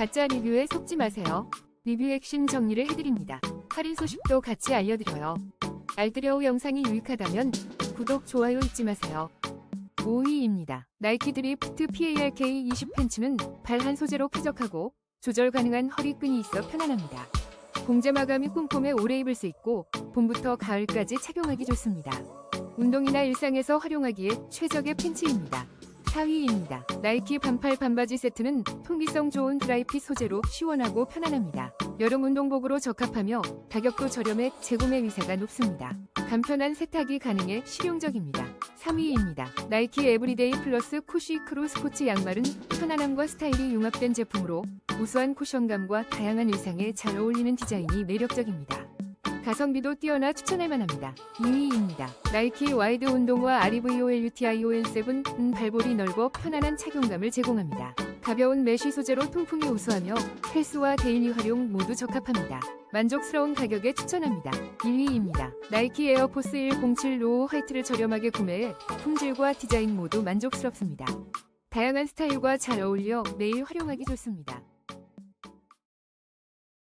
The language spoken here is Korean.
가짜 리뷰에 속지 마세요. 리뷰 핵심 정리를 해드립니다. 할인 소식도 같이 알려드려요. 알뜰여우 영상이 유익하다면 구독, 좋아요 잊지 마세요. 5위입니다. 나이키 드리프트 PARK 20 팬츠는 발 한 소재로 쾌적하고 조절 가능한 허리끈이 있어 편안합니다. 공제 마감이 꼼꼼해 오래 입을 수 있고 봄부터 가을까지 착용하기 좋습니다. 운동이나 일상에서 활용하기에 최적의 팬츠입니다. 4위입니다. 나이키 반팔 반바지 세트는 통기성 좋은 드라이핏 소재로 시원하고 편안합니다. 여름 운동복으로 적합하며 가격도 저렴해 재구매 위세가 높습니다. 간편한 세탁이 가능해 실용적입니다. 3위입니다. 나이키 에브리데이 플러스 쿠시 크루 스포츠 양말은 편안함과 스타일이 융합된 제품으로 우수한 쿠션감과 다양한 의상에 잘 어울리는 디자인이 매력적입니다. 가성비도 뛰어나 추천할 만합니다. 2위입니다. 나이키 와이드 운동화 REVOL UTIOL7은 발볼이 넓어 편안한 착용감을 제공합니다. 가벼운 메쉬 소재로 통풍이 우수하며 헬스와 데일리 활용 모두 적합합니다. 만족스러운 가격에 추천합니다. 1위입니다. 나이키 에어포스 107 로우 화이트를 저렴하게 구매해 품질과 디자인 모두 만족스럽습니다. 다양한 스타일과 잘 어울려 매일 활용하기 좋습니다.